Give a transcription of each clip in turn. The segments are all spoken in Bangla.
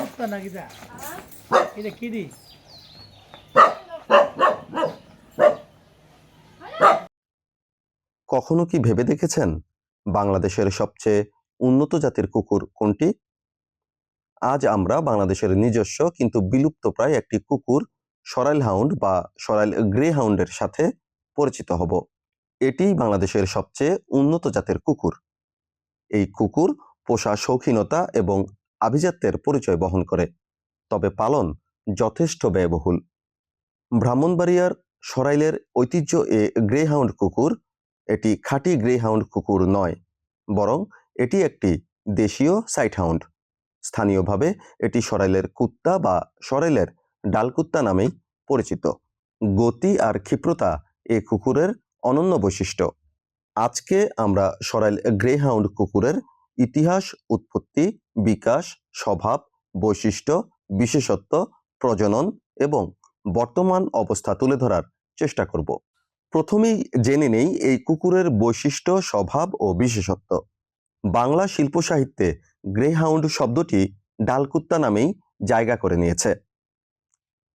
কুত্তা না কখনো কি ভেবে দেখেছেন বাংলাদেশের সবচেয়ে উন্নত জাতের কুকুর কোনটি? আজ আমরা বাংলাদেশের নিজস্ব কিন্তু বিলুপ্তপ্রায় একটি কুকুর সরাইল হাউন্ড বা সরাইল গ্রে হাউন্ডের সাথে পরিচিত হব। এটি বাংলাদেশের সবচেয়ে উন্নত জাতের কুকুর। এই কুকুর পোষা শৌখিনতা এবং আভিজাত্যের পরিচয় বহন করে। তবে পালন যথেষ্ট ব্যয়বহুল। ব্রাহ্মণবাড়িয়ার সরাইলের ঐতিহ্য এ গ্রেহাউন্ড কুকুর এটি খাঁটি গ্রেহাউন্ড কুকুর নয়, বরং এটি একটি দেশীয় সাইট হাউন্ড স্থানীয়ভাবে এটি সরাইলের কুত্তা বা সরাইলের ডালকুত্তা নামেই পরিচিত। গতি আর ক্ষিপ্রতা এ কুকুরের অনন্য বৈশিষ্ট্য। আজকে আমরা সরাইল গ্রেহাউন্ড কুকুরের ইতিহাস, উৎপত্তি, বিকাশ, স্বভাব, বৈশিষ্ট্য, বিশেষত্ব, প্রজনন এবং বর্তমান অবস্থা তুলে ধরার চেষ্টা করব। প্রথমেই জেনে নেই এই কুকুরের বৈশিষ্ট্য, স্বভাব ও বিশেষত্ব। বাংলা শিল্প সাহিত্যে গ্রেহাউন্ড শব্দটি ডালকুত্তা নামেই জায়গা করে নিয়েছে।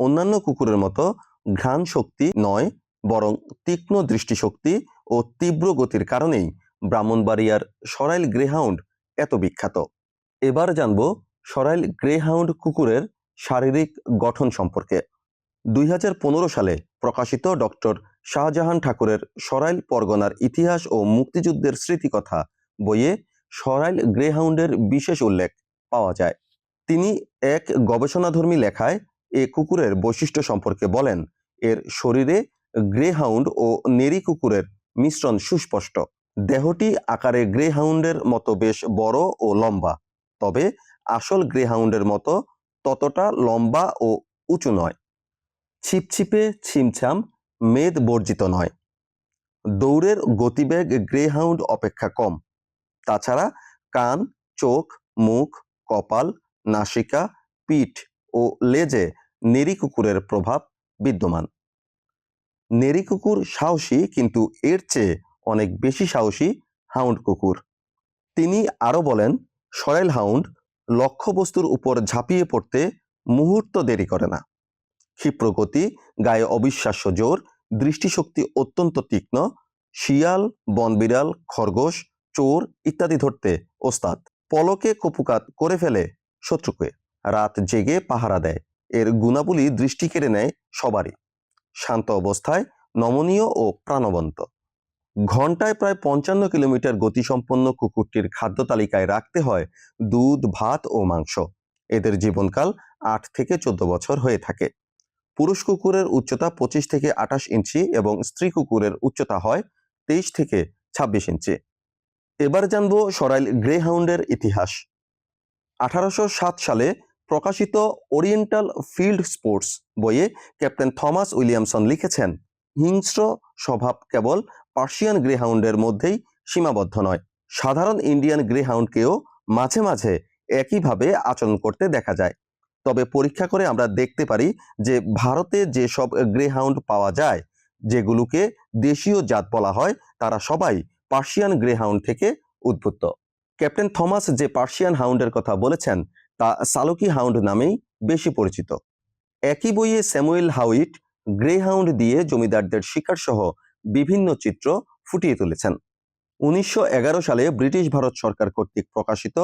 অন্যান্য কুকুরের মতো ঘ্রাণ শক্তি নয়, বরং তীক্ষ্ণ দৃষ্টিশক্তি ও তীব্র গতির কারণেই ব্রাহ্মণবাড়িয়ার সরাইল গ্রেহাউন্ড এত বিখ্যাত। এবার জানব সরাইল গ্রেহাউন্ড কুকুরের শারীরিক গঠন সম্পর্কে। দুই হাজার পনেরো সালে প্রকাশিত ডক্টর শাহজাহান ঠাকুরের সরাইল পরগনার ইতিহাস ও মুক্তিযুদ্ধের স্মৃতিকথা বইয়ে সরাইল গ্রেহাউন্ডের বিশেষ উল্লেখ পাওয়া যায়। তিনি এক গবেষণাধর্মী লেখায় এ কুকুরের বৈশিষ্ট্য সম্পর্কে বলেন, এর শরীরে গ্রেহাউন্ড ও নেরি কুকুরের মিশ্রণ সুস্পষ্ট। দেহটি আকারে গ্রেহাউন্ডের মতো বেশ বড় ও লম্বা, তবে আসল গ্রেহাউন্ডের মতো ততটা লম্বা ও উঁচু নয়। ছিপছিপে ছিমছাম, মেদ বর্জিত নয়। দৌড়ের গতিবেগ গ্রেহাউন্ড অপেক্ষা কম। তাছাড়া কান, চোখ, মুখ, কপাল, নাসিকা, পিঠ ও লেজে নেরি কুকুরের প্রভাব বিদ্যমান। নেরি কুকুর সাহসী, কিন্তু এর চেয়ে অনেক বেশি সাহসী হাউন্ড কুকুর। তিনি আরও বলেন সরেল হাউন্ড লক্ষ্যবস্তুর উপর ঝাঁপিয়ে পড়তে মুহূর্ত দেরি করে না। ক্ষিপ্র গতি, গায়ে অবিশ্বাস্য জোর, দৃষ্টিশক্তি অত্যন্ত তীক্ষ্ণ, শিয়াল, বনবিড়াল, খরগোশ, চোর ইত্যাদি ধরতে ওস্তাদ। পলকে কপুকাত করে ফেলে শত্রুকে। রাত জেগে পাহারা দেয়। এর গুণাবলী দৃষ্টি কেড়ে নেয় সবারই। শান্ত অবস্থায় নমনীয় ও প্রাণবন্ত। ঘন্টায় প্রায় পঞ্চান্ন কিলোমিটার গতিসম্পন্ন কুকুরটির খাদ্য তালিকায় রাখতে হয় দুধ, ভাত ও মাংস। এদের জীবনকাল আট থেকে চোদ্দ বছর হয়ে থাকে। পুরুষ কুকুরের উচ্চতা পঁচিশ থেকে আঠাশ ইঞ্চি এবং স্ত্রী কুকুরের উচ্চতা হয় তেইশ থেকে ছাব্বিশ ইঞ্চি। এবার জানব সরাইল গ্রেহাউন্ডের ইতিহাস। আঠারোশো সাত সালে প্রকাশিত ওরিয়েন্টাল ফিল্ড স্পোর্টস বইয়ে ক্যাপ্টেন থমাস উইলিয়ামসন লিখেছেন, হিংস্র স্বভাব কেবল পার্সিয়ান গ্রেহাউন্ডের মধ্যেই সীমাবদ্ধ নয়। সাধারণ ইন্ডিয়ান গ্রেহাউন্ডকেও মাঝে মাঝে একইভাবে আচরণ করতে দেখা যায়। তবে পরীক্ষা করে আমরা দেখতে পারি যে ভারতে যেসব গ্রে হাউন্ড পাওয়া যায়, যেগুলোকে দেশীয় জাত বলা হয়, তারা সবাই পার্সিয়ান গ্রেহাউন্ড থেকে উদ্ভূত। ক্যাপ্টেন থমাস যে পার্সিয়ান হাউন্ডের কথা বলেছেন, তা সালুকি হাউন্ড নামেই বেশি পরিচিত। একই বইয়ে স্যামুয়েল হাউইট গ্রে হাউন্ড দিয়ে জমিদারদের শিকার সহ বিভিন্ন চিত্র ফুটিয়ে তুলেছেন। উনিশশো এগারো সালে ব্রিটিশ ভারত সরকার কর্তৃক প্রকাশিত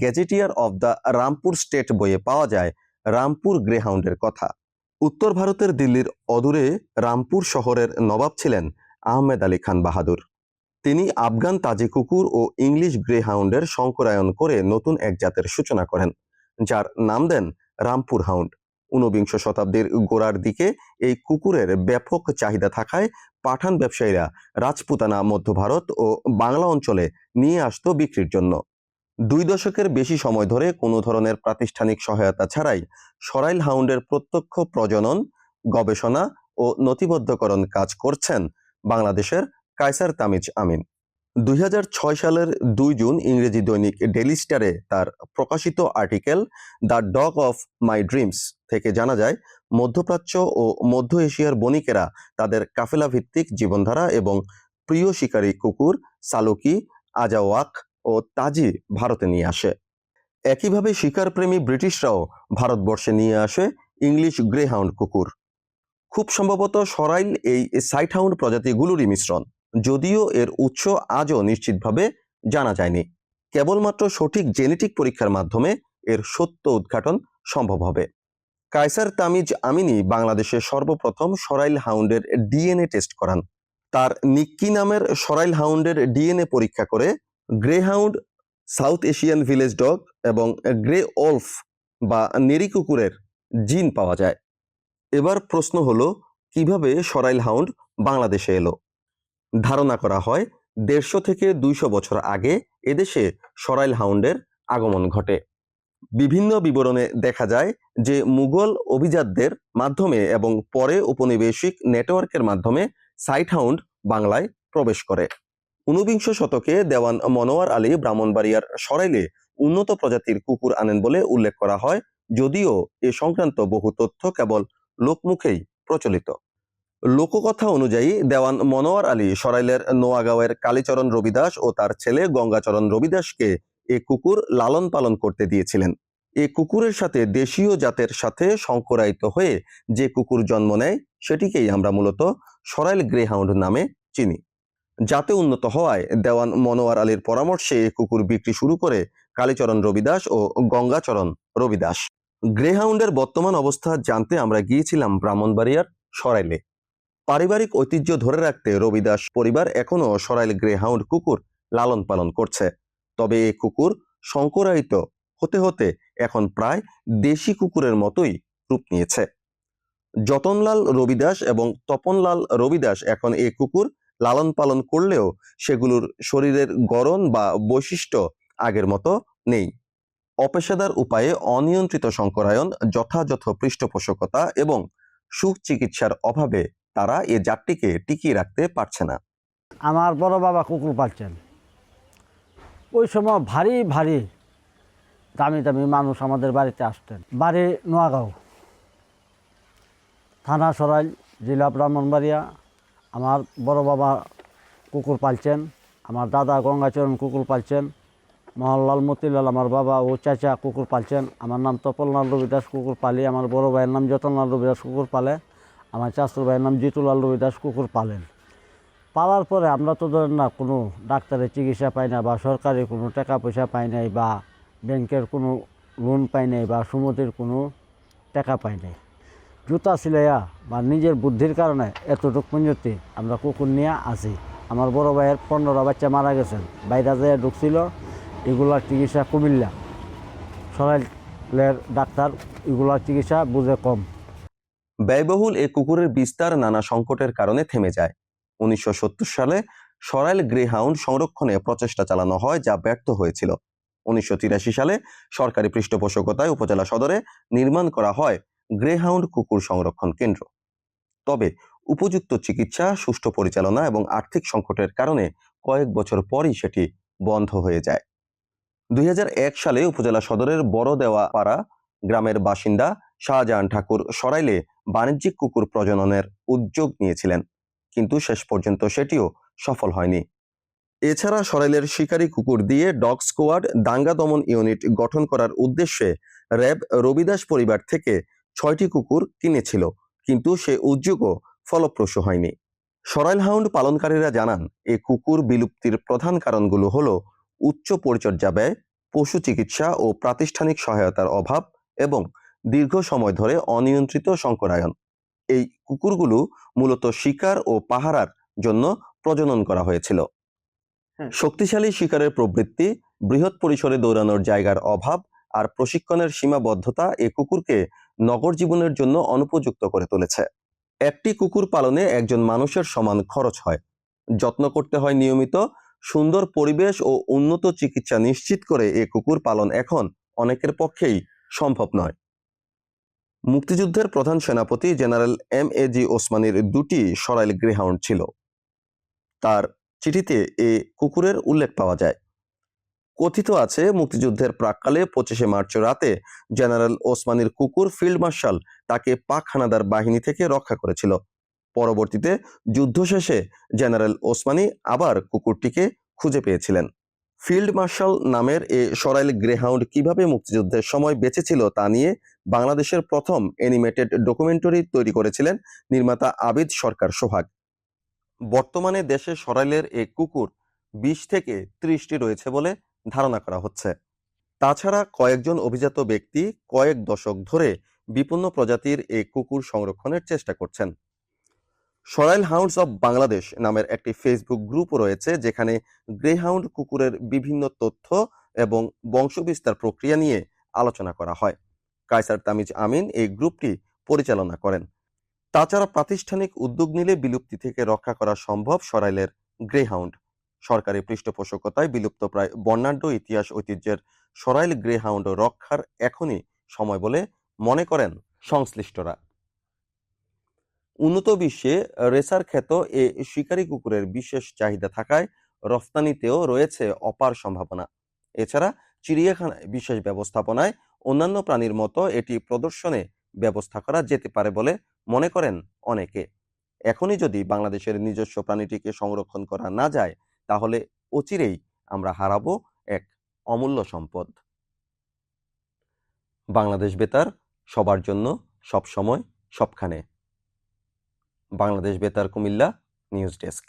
Gazetteer of the Rampur State বইয়ে পাওয়া যায় রামপুর গ্রেহাউন্ডের কথা। উত্তর ভারতের দিল্লির অদূরে রামপুর শহরের নবাব ছিলেন আহমেদ আলী খান বাহাদুর। তিনি আফগান তাজি কুকুর ও ইংলিশ গ্রে হাউন্ডের সংকরায়ন করে নতুন এক জাতের সূচনা করেন, যার নাম দেন রামপুর হাউন্ড ঊনবিংশ শতাব্দীর গোড়ার দিকে এই কুকুরের ব্যাপক চাহিদা থাকায় পাঠান ব্যবসায়ীরা রাজপুতানা, মধ্য ভারত ও বাংলা অঞ্চলে নিয়ে আসতো বিক্রির জন্য। দুই দশকের বেশি সময় ধরে কোনো ধরনের প্রাতিষ্ঠানিক সহায়তা ছাড়াই সরাইল হাউন্ডের প্রত্যক্ষ প্রজনন, গবেষণা ও নথিবদ্ধকরণ কাজ করছেন বাংলাদেশের কায়সার তামিজ আমিন। দুই হাজার ছয় সালের দুই জুন ইংরেজি দৈনিক ডেলি স্টারে তার প্রকাশিত article The Dog of My Dreams থেকে জানা যায়, মধ্যপ্রাচ্য ও মধ্য এশিয়ার বণিকেরা তাদের কাফেলা ভিত্তিক জীবনধারা এবং প্রিয় শিকারী কুকুর সালুকি, আজাওয়াক ও তাজি ভারতে নিয়ে আসে। একইভাবে শিকারপ্রেমী ব্রিটিশরাও ভারতবর্ষে নিয়ে আসে ইংলিশ গ্রেহাউন্ড কুকুর। খুব সম্ভবত সরাইল এই সাইটহাউন্ড প্রজাতিগুলোরই মিশ্রণ। যদিও এর উৎস আজও নিশ্চিতভাবে জানা যায়নি। কেবলমাত্র সঠিক জেনেটিক পরীক্ষার মাধ্যমে এর সত্য উদ্ঘাটন সম্ভব হবে। কায়সার তামিজ আমিনি বাংলাদেশে সর্বপ্রথম সরাইল হাউন্ডের ডিএনএ টেস্ট করান। তার নিক্কি নামের সরাইল হাউন্ডের ডিএনএ পরীক্ষা করে greyhound, south Asian village dog এবং গ্রে ওলফ বা নেরি কুকুরের জিন পাওয়া যায়। এবার প্রশ্ন হলো, কীভাবে সরাইল হাউন্ড বাংলাদেশে এলো? ধারণা করা হয় দেড়শো থেকে দুইশো বছর আগে এদেশে সরাইল হাউন্ডের আগমন ঘটে। বিভিন্ন বিবরণে দেখা যায় যে মুঘল অভিজাতদের মাধ্যমে এবং পরে উপনিবেশিক নেটওয়ার্কের মাধ্যমে সাইট হাউন্ড বাংলায় প্রবেশ করে। ঊনবিংশ শতকে দেওয়ান মনোয়ার আলী ব্রাহ্মণবাড়িয়ার সরাইলে উন্নত প্রজাতির কুকুর আনেন বলে উল্লেখ করা হয়, যদিও এ সংক্রান্ত বহু তথ্য কেবল লোকমুখেই প্রচলিত। লোককথা অনুযায়ী দেওয়ান মনোয়ার আলী সরাইলের নোয়াগাঁওয়ের কালীচরণ রবিদাস ও তার ছেলে গঙ্গাচরণ রবিদাসকে এ কুকুর লালন পালন করতে দিয়েছিলেন। এ কুকুরের সাথে দেশীয় জাতের সাথে সংকরায়িত হয়ে যে কুকুর জন্ম নেয়, সেটিকেই আমরা মূলত সরাইল গ্রেহাউন্ড নামে চিনি। জাতে উন্নত হওয়ায় দেওয়ান মনোয়ার আলীর পরামর্শে এ কুকুর বিক্রি শুরু করে কালীচরণ রবিদাস ও গঙ্গাচরণ রবিদাস। গ্রেহাউন্ডের বর্তমান অবস্থা জানতে আমরা গিয়েছিলাম ব্রাহ্মণবাড়িয়ার সরাইলে। পারিবারিক ঐতিহ্য ধরে রাখতে রবিদাস পরিবার এখনও সরাইল গ্রেহাউন্ড কুকুর লালন পালন করছে। তবে এই কুকুর সংকরায়িত হতে হতে এখন প্রায় দেশি কুকুরের মতোই রূপ নিয়েছে। যতনলাল রবিদাস এবং তপনলাল রবিদাস এখন এই কুকুর লালন পালন করলেও সেগুলোর শরীরের গড়ন বা বৈশিষ্ট্য আগের মতো নেই। অপেশাদার উপায়ে অনিয়ন্ত্রিত সংকরায়ন, যথাযথ পৃষ্ঠপোষকতা এবং সুচিকিৎসার অভাবে তারা এ জাতটিকে টিকিয়ে রাখতে পারছে না। আমার বড় বাবা কুকুর পালছেন। ওই সময় ভারী ভারী দামি দামি মানুষ আমাদের বাড়িতে আসতেন। বাড়ি নোয়াগাঁও, থানা সরাইল জেলা ব্রাহ্মণবাড়িয়া। আমার বড় বাবা কুকুর পালছেন, আমার দাদা গঙ্গাচরণ কুকুর পালছেন, মোহনলাল মতিলাল আমার বাবা ও চাচা কুকুর পালছেন। আমার নাম তপনলাল রবিদাস কুকুর পালি, আমার বড় ভাইয়ের নাম যতনলাল রবিদাস কুকুর পালে। আমার চাচুর ভাইয়ের নাম জিতুলাল রবিদাস কুকুর পালেন। পালার পরে আমরা তো ধরেন না কোনো ডাক্তারের চিকিৎসা পাই না বা সরকারি কোনো টাকা পয়সা পাই নাই বা ব্যাংকের কোনো লোন পাই নাই বা সুমতির কোনো টাকা পাই নাই। জুতা সিলাইয়া বা নিজের বুদ্ধির কারণে এতটুক পুঞ্জতি আমরা কুকুর নিয়ে আসি। আমার বড় ভাইয়ের পনেরো বাচ্চা মারা গেছেন। বাইরে যায় ঢুকছিল, এগুলার চিকিৎসা কুমিল্লা। সরাইলের ডাক্তার এগুলার চিকিৎসা বুঝে কম। ব্যয়বহুল এ কুকুরের বিস্তার নানা সংকটের কারণে থেমে যায়। উনিশশো সালে সরাইল গ্রেহাউন্ড সংরক্ষণে প্রচেষ্টা চালানো হয় যা ব্যর্থ হয়েছিল। উনিশশো সালে সরকারি পৃষ্ঠপোষকতায় উপজেলা সদরে নির্মাণ করা হয় গ্রেহাউন্ড কুকুর সংরক্ষণ কেন্দ্র। তবে উপযুক্ত চিকিৎসা, সুষ্ঠু পরিচালনা এবং আর্থিক সংকটের কারণে কয়েক বছর পরই সেটি বন্ধ হয়ে যায়। দুই হাজার এক সালে উপজেলা সদরের বড় দেওয়া পাড়া গ্রামের বাসিন্দা শাহজাহান ঠাকুর সরাইলে বাণিজ্যিক কুকুর প্রজননের উদ্যোগ নিয়েছিলেন, কিন্তু শেষ পর্যন্ত সেটিও সফল হয়নি। এছাড়া সরাইলের শিকারী কুকুর দিয়ে ডগ স্কোয়াড, দাঙ্গা দমন ইউনিট গঠন করার উদ্দেশ্যে র্যাব রবিদাস পরিবার থেকে ছয়টি কুকুর কিনেছিল, কিন্তু সে উদ্যোগও ফলপ্রসূ হয়নি। সরাইল হাউন্ড পালনকারীরা জানান এই কুকুর বিলুপ্তির প্রধান কারণগুলো হল উচ্চ পরিচর্যা ব্যয়, পশু চিকিৎসা ও প্রাতিষ্ঠানিক সহায়তার অভাব এবং দীর্ঘ সময় ধরে অনিয়ন্ত্রিত শঙ্করায়ন। এই কুকুরগুলো মূলত শিকার ও পাহারার জন্য প্রজনন করা হয়েছিল। হ্যাঁ। শক্তিশালী শিকারের প্রবৃত্তি বৃহৎ পরিসরে দৌড়ানোর জায়গার অভাব আর প্রশিক্ষণের সীমাবদ্ধতা এ কুকুরকে নগর জীবনের জন্য অনুপযুক্ত করে তুলেছে। একটি কুকুর পালনে একজন মানুষের সমান খরচ হয়। যত্ন করতে হয় নিয়মিত সুন্দর পরিবেশ ও উন্নত চিকিৎসা নিশ্চিত করে এ কুকুর পালন এখন অনেকের পক্ষেই সম্ভব নয়। মুক্তিযুদ্ধের প্রধান সেনাপতি জেনারেল এম এ জি ওসমানীর দুটি সরাইল গ্রেহাউন্ড ছিল। তার চিঠিতে এ কুকুরের উল্লেখ পাওয়া যায়। কথিত আছে, মুক্তিযুদ্ধের প্রাককালে পঁচিশে মার্চ রাতে জেনারেল ওসমানীর কুকুর ফিল্ড মার্শাল তাকে পাক হানাদার বাহিনী থেকে রক্ষা করেছিল। পরবর্তীতে যুদ্ধ শেষে জেনারেল ওসমানী আবার কুকুরটিকে খুঁজে পেয়েছিলেন। ফিল্ড মার্শাল নামের এ সরাইল গ্রেহাউন্ড কীভাবে মুক্তিযুদ্ধের সময় বেঁচে ছিল তা নিয়ে বাংলাদেশের প্রথম অ্যানিমেটেড ডকুমেন্টারি তৈরি করেছিলেন নির্মাতা আবিদ সরকার সোহাগ। বর্তমানে দেশে সরাইলের এ কুকুর বিশ থেকে ত্রিশটি রয়েছে বলে ধারণা করা হচ্ছে। তাছাড়া কয়েকজন অভিজাত ব্যক্তি কয়েক দশক ধরে বিপন্ন প্রজাতির এই কুকুর সংরক্ষণের চেষ্টা করছেন। সরাইল হাউন্ডস অব বাংলাদেশ নামের একটি ফেসবুক গ্রুপও রয়েছে, যেখানে গ্রেহাউন্ড কুকুরের বিভিন্ন তথ্য এবং বংশবিস্তার প্রক্রিয়া নিয়ে আলোচনা করা হয়। কায়সার তামিজ আমিন এই গ্রুপটি পরিচালনা করেন। তাছাড়া প্রাতিষ্ঠানিক উদ্যোগ নিলে বিলুপ্তি থেকে রক্ষা করা সম্ভব সরাইলের গ্রেহাউন্ড সরকারি পৃষ্ঠপোষকতায় বিলুপ্ত প্রায় বর্ণাঢ্য ইতিহাস ঐতিহ্যের সরাইল গ্রেহাউন্ড রক্ষার এখনই সময় বলে মনে করেন সংশ্লিষ্টরা। উন্নত বিশ্বে রেসার খ্যাত এ শিকারী কুকুরের বিশেষ চাহিদা থাকায় রফতানিতেও রয়েছে অপার সম্ভাবনা। এছাড়া চিড়িয়াখানায় বিশেষ ব্যবস্থাপনায় অন্যান্য প্রাণীর মতো এটি প্রদর্শনে ব্যবস্থা করা যেতে পারে বলে মনে করেন অনেকে। এখনই যদি বাংলাদেশের নিজস্ব প্রাণীটিকে সংরক্ষণ করা না যায়, তাহলে অচিরেই আমরা হারাবো এক অমূল্য সম্পদ। বাংলাদেশ বেতার, সবার জন্য সব সময় সবখানে। বাংলাদেশ বেতার কুমিল্লা নিউজ ডেস্ক।